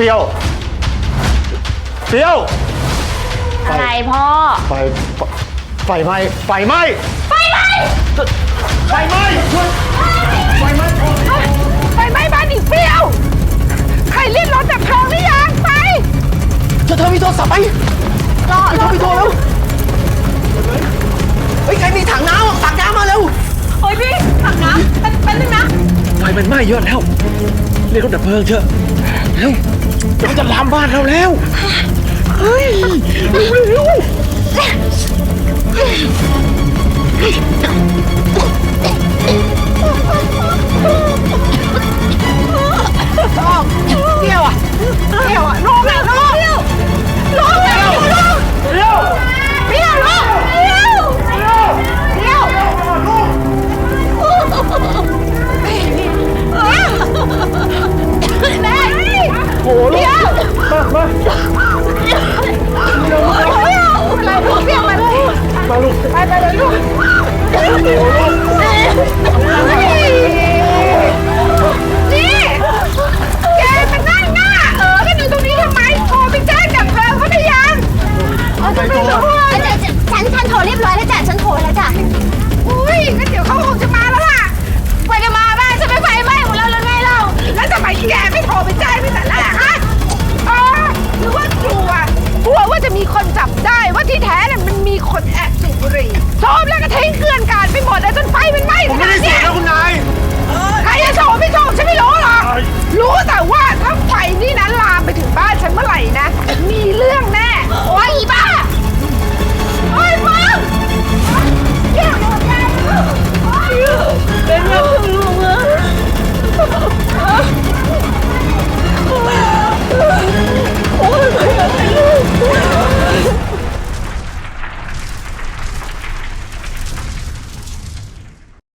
ปรี้ยวเปรี้ยวอะไรพ่อ ไฟไฟไหม้ไฟไหม้ไฟไหม้ไฟไหม้ช่วยไฟไหม้ไฟไหม้บ้านอีกเปรี้ยว ใครเรียกรถดับเพลิงหรือยังไปเธอเธอมีโทรศัพท์ไหมรอรอไปโทรแล้วเฮ้ยใครมีถังน้ำอะตักน้ำมาเร็วโอ้ยพี่ถังน้ำเป็นเป็นนึงนะไฟมันไหม้เยอะแล้ว เรียกรถดับเพลิงเถอะเร็วเดี๋ยวมันจะลามบ้านเราแล้ว เฮ้ยเร็วเร็ว